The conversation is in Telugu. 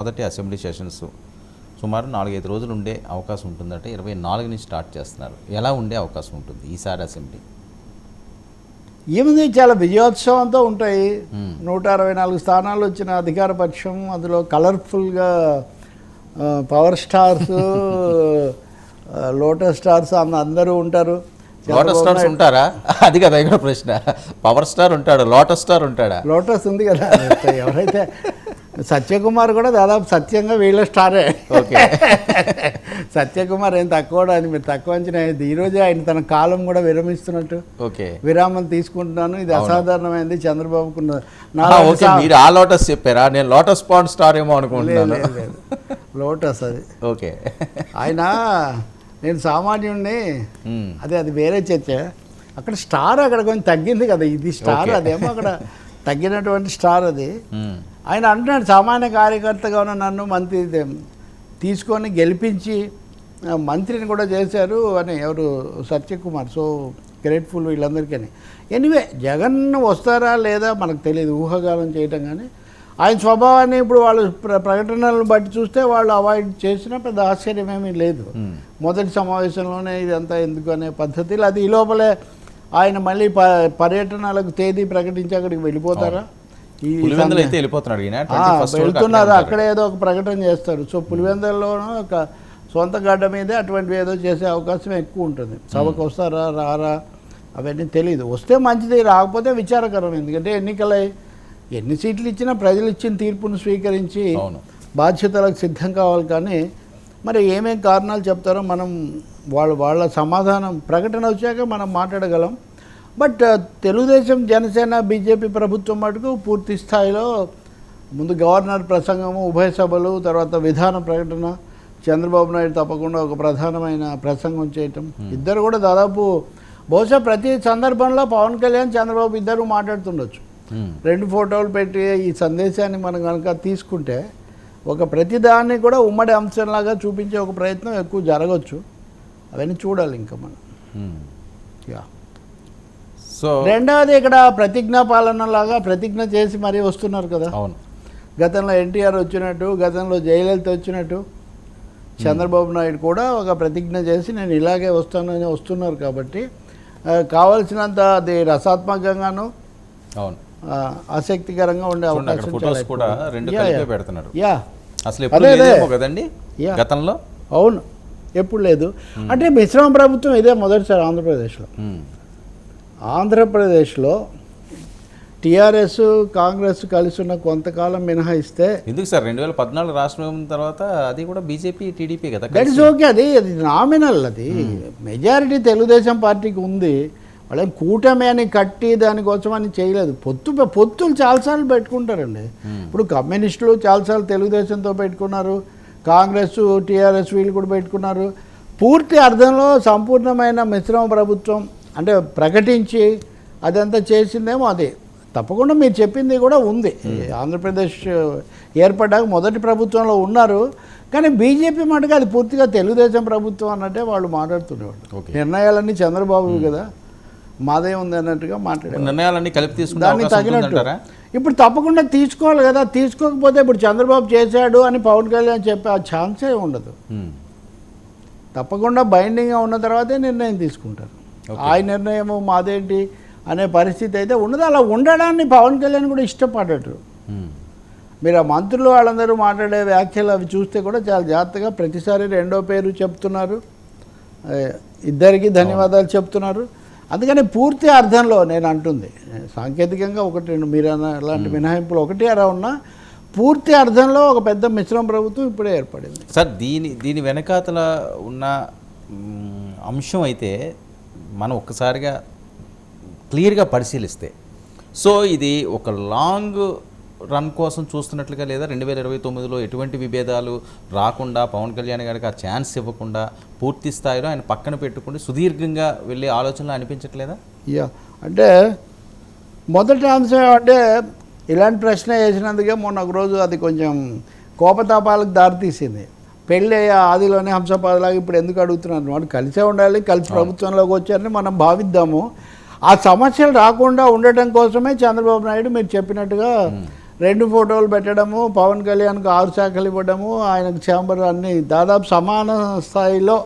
మొదటి అసెంబ్లీ సెషన్స్ సుమారు నాలుగైదు రోజులు ఉండే అవకాశం ఉంటుందంటే ఇరవై నాలుగు నుంచి స్టార్ట్ చేస్తున్నారు. ఎలా ఉండే అవకాశం ఉంటుంది ఈసారి అసెంబ్లీ? ఏముంది? చాలా విజయోత్సవంతో ఉంటాయి. నూట అరవై నాలుగు స్థానాలు వచ్చిన అధికార పక్షం అందులో కలర్ఫుల్గా పవర్ స్టార్స్ లోటస్ స్టార్స్ అన్న అందరూ ఉంటారు. లోటస్ స్టార్స్ ఉంటారా? అది కదా ఇక్కడ ప్రశ్న. పవర్ స్టార్ ఉంటాడు? లోటస్ స్టార్ ఉంటాడా? లోటస్ ఉంది కదా. ఎవరైతే సత్యకుమార్ కూడా దాదాపు సత్యంగా వీళ్ళ స్టారే. ఓకే. సత్యకుమార్ ఏం తక్కువ అని మీరు తక్కువ అంచనా. ఈ రోజే ఆయన తన కాలం కూడా విరమిస్తున్నట్టు ఓకే. విరామం తీసుకుంటున్నాను. ఇది అసాధారణమైంది. ఓకే మీరు ఆ లోటస్ చెప్పారా? నేను లోటస్ పాండ్ స్టార్ ఏమో అనుకుంటున్నాను. లోటస్ అది. ఓకే. ఆయన నేను సామాన్యుడిని. అదే అది వేరే చర్చ. అక్కడ స్టార్ అక్కడ కొంచెం తగ్గింది కదా. ఇది స్టార్. అదేమో అక్కడ తగ్గినటువంటి స్టార్ అది. ఆయన అంటున్నాడు సామాన్య కార్యకర్తగా ఉన్న నన్ను మంత్రి తీసుకొని గెలిపించి మంత్రిని కూడా చేశారు అని ఎవరు? సత్యకుమార్. సో గ్రేట్ఫుల్ వీళ్ళందరికీ ఎనివే జగన్ వస్తారా లేదా మనకు తెలియదు ఊహాగానం చేయటం కానీ. ఆయన స్వభావాన్ని ఇప్పుడు వాళ్ళు ప్ర ప్రకటనలను బట్టి చూస్తే వాళ్ళు అవాయిడ్ చేసినా పెద్ద ఆశ్చర్యం ఏమీ లేదు. మొదటి సమావేశంలోనే ఇదంతా ఎందుకు అనే పద్ధతిలో. అది ఈ లోపలే ఆయన మళ్ళీ ప పర్యటనలకు తేదీ ప్రకటించి అక్కడికి వెళ్ళిపోతారా? పులివెందులు అయితే వెళ్ళిపోతున్నాడు ఈయన. ఆ, 21st వరకు వెళ్తున్నారు. అక్కడే ఏదో ఒక ప్రకటన చేస్తారు. సో పులివెందుల్లోనూ ఒక సొంత గడ్డ మీదే అటువంటివి ఏదో చేసే అవకాశం ఎక్కువ ఉంటుంది. సభకు వస్తారా రారా అవన్నీ తెలియదు వస్తే మంచిది రాకపోతే విచారకరం. ఎందుకంటే ఎన్నికలై ఎన్ని సీట్లు ఇచ్చినా ప్రజలు ఇచ్చిన తీర్పును స్వీకరించి. బాధ్యతలకు సిద్ధం కావాలి కానీ మరి ఏమేం కారణాలు చెప్తారో మనం వాళ్ళ వాళ్ళ సమాధానం ప్రకటన వచ్చాక మనం మాట్లాడగలం. బట్ తెలుగుదేశం జనసేన బీజేపీ ప్రభుత్వం మటుకు పూర్తి స్థాయిలో ముందు గవర్నర్ ప్రసంగము ఉభయ సభలు తర్వాత విధాన ప్రకటన చంద్రబాబు నాయుడు తప్పకుండా ఒక ప్రధానమైన ప్రసంగం చేయటం. ఇద్దరు కూడా దాదాపు బహుశా ప్రతి సందర్భంలో పవన్ కళ్యాణ్ చంద్రబాబు ఇద్దరు మాట్లాడుతుండొచ్చు. మ్మ్. రెండు ఫోటోలు పెట్టి ఈ సందేశాన్ని మనం కనుక తీసుకుంటే ఒక ప్రతిదాన్ని కూడా ఉమ్మడి అంశంలాగా చూపించే ఒక ప్రయత్నం ఎక్కువ జరగచ్చు. అవన్నీ చూడాలి ఇంకా మనం. యా సో రెండవది ఇక్కడ ప్రతిజ్ఞా పాలన లాగా ప్రతిజ్ఞ చేసి మరీ వస్తున్నారు కదా అవును గతంలో ఎన్టీఆర్ వచ్చినట్టు గతంలో జయలలిత వచ్చినట్టు చంద్రబాబు నాయుడు కూడా ఒక ప్రతిజ్ఞ చేసి నేను ఇలాగే వస్తానని వస్తున్నారు కాబట్టి కావాల్సినంత అది రసాత్మకంగాను అవును ఆసక్తికరంగా ఉండే అవకాశం ఫొటోస్ కూడా. రెండు యా, కలిపే యా. పెడుతున్నారు యా అసలు ఎప్పుడు అదే, అదే. లేదేమో కదండి యా. గతంలో అవును ఎప్పుడు లేదు అంటే మిశ్రమ ప్రభుత్వం ఇదే మొదటిసారి ఆంధ్రప్రదేశ్లో. ఆంధ్రప్రదేశ్లో టీఆర్ఎస్ కాంగ్రెస్ కలిసి ఉన్న కొంతకాలం మినహాయిస్తే ఎందుకు సార్? రెండు వేల పద్నాలుగు రాష్ట్రం తర్వాత అది కూడా బీజేపీ టీడీపీ కదా దట్ ఇస్ ఓకే అది అది నామినల్ అది. మెజారిటీ తెలుగుదేశం పార్టీకి ఉంది. వాళ్ళేం కూటమి అని కట్టి దానికోసం అని చేయలేదు. పొత్తు పొత్తులు చాలాసార్లు పెట్టుకుంటారండి. ఇప్పుడు కమ్యూనిస్టులు చాలాసార్లు తెలుగుదేశంతో పెట్టుకున్నారు. కాంగ్రెస్ టీఆర్ఎస్ వీళ్ళు కూడా పెట్టుకున్నారు. పూర్తి అర్థంలో సంపూర్ణమైన మిశ్రమ ప్రభుత్వం అంటే ప్రకటించి అదంతా చేసిందేమో అదే. తప్పకుండా మీరు చెప్పింది కూడా ఉంది. ఆంధ్రప్రదేశ్ ఏర్పడ్డాక మొదటి ప్రభుత్వంలో ఉన్నారు. కానీ బీజేపీ మటుకు అది పూర్తిగా తెలుగుదేశం ప్రభుత్వం అన్నట్టే వాళ్ళు మాట్లాడుతుండేవాళ్ళు ఓకే. నిర్ణయాలన్నీ చంద్రబాబు కదా. మాదే ఉంది అన్నట్టుగా మాట్లాడారు. నిర్ణయాలన్నీ కలిపి తీసుకునే తగినట్టు. ఇప్పుడు తప్పకుండా తీసుకోవాలి కదా. తీసుకోకపోతే ఇప్పుడు చంద్రబాబు చేశాడు అని పవన్ కళ్యాణ్ చెప్పే ఆ ఛాన్సే ఉండదు. తప్పకుండా బైండింగ్గా ఉన్న తర్వాతే నిర్ణయం తీసుకుంటారు. ఆ నిర్ణయము మాదేంటి అనే పరిస్థితి అయితే ఉండదు అలా ఉండడాన్ని పవన్ కళ్యాణ్ కూడా ఇష్టపడ్డట్టు మ్మ్. మీరు ఆ మంత్రులు వాళ్ళందరూ మాట్లాడే వ్యాఖ్యలు అవి చూస్తే కూడా చాలా జాగ్రత్తగా ప్రతిసారి రెండో పేరు చెప్తున్నారు. ఇద్దరికి ధన్యవాదాలు చెప్తున్నారు. అందుకని పూర్తి అర్థంలో నేను అంటుంది. సాంకేతికంగా ఒకటి రెండు మీరు అలాంటి మినహాయింపులు ఒకటి అలా ఉన్నా పూర్తి అర్థంలో ఒక పెద్ద మిశ్రమ ప్రభుత్వం ఇప్పుడే ఏర్పడింది. సార్ దీని దీని వెనకాతల ఉన్న అంశం అయితే మనం ఒక్కసారిగా క్లియర్గా పరిశీలిస్తే. సో ఇది ఒక లాంగ్ రన్ కోసం చూస్తున్నట్లుగా లేదా రెండు వేల ఇరవై తొమ్మిదిలో ఎటువంటి విభేదాలు రాకుండా పవన్ కళ్యాణ్ గారికి ఆ ఛాన్స్ ఇవ్వకుండా పూర్తి స్థాయిలో ఆయన పక్కన పెట్టుకుని సుదీర్ఘంగా వెళ్ళే ఆలోచనలు అనిపించట్లేదా? యా. అంటే మొదటి అంశం అంటే ఇలాంటి ప్రశ్న వేసినందుకే మొన్న ఒక రోజు అది కొంచెం కోపతాపాలకు దారితీసింది. పెళ్ళి ఆదిలోనే హంసపాదలాగా ఇప్పుడు ఎందుకు అడుగుతున్నారు? వాడు కలిసే ఉండాలి కలిసి ప్రభుత్వంలోకి వచ్చారని మనం భావిద్దాము. ఆ సమస్యలు రాకుండా ఉండటం కోసమే చంద్రబాబు నాయుడు మీరు చెప్పినట్టుగా రెండు ఫోటోలు పెట్టడము పవన్ కళ్యాణ్కి ఆరు శాఖలు ఇవ్వడము ఆయనకు ఛాంబర్ అన్ని దాదాపు సమాన స్థాయిలో